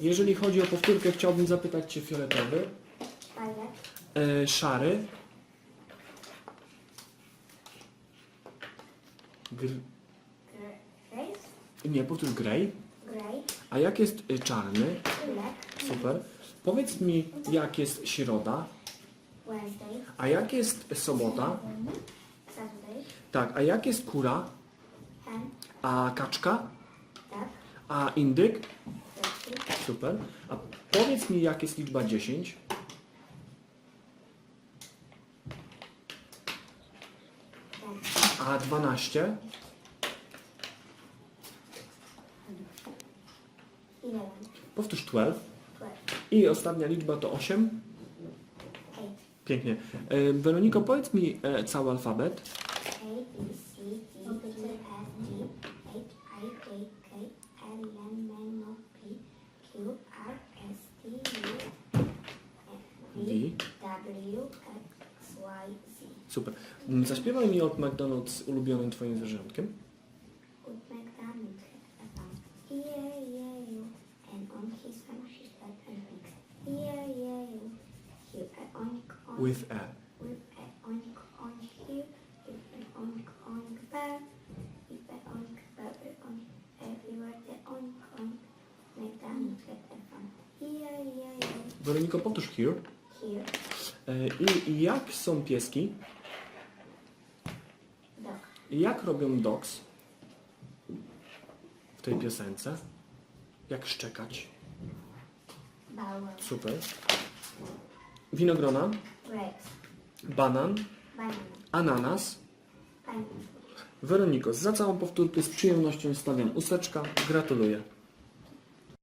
Jeżeli chodzi o powtórkę, chciałbym zapytać Cię fioletowy, Violet. e, szary, gr... Grace. nie, powtórz grey, Grey. a jak jest e, czarny, super. Powiedz mi, jak jest środa, Wednesday. a jak jest sobota, Saturday. tak, a jak jest kura, Hen. a kaczka, Duck. a indyk. Super. A powiedz mi, jak jest liczba 10, Ten. a 12, Eleven. powtórz 12 Twelve. i ostatnia liczba to 8. Eight. Pięknie. E, Weroniko, powiedz mi e, cały alfabet. A, B, C, D, E, F, W, X, Y, Z. Super. Mm, Zaśpiewaj mi od McDonald's ulubionym twoim zwierzątkiem. Good McDonald had a farm. E-A-E-I-O. And on his farm she fed and pigs. E-A-E-I-O. Here a oink oink. With a. With a oink oink here. With an oink oink there. With a oink there. a oink everywhere. The oink oink. McDonald had a farm. E-A-E-I-O. Weroniko, powtórz here. Here. E, I jak są pieski? Dog. I jak robią dogs w tej piosence? Jak szczekać? Wow. Super. Winogrona, Grapes. banan, Banana. ananas. Pineapple. Weroniko, za całą powtórkę z przyjemnością stawiam óseczka. Gratuluję.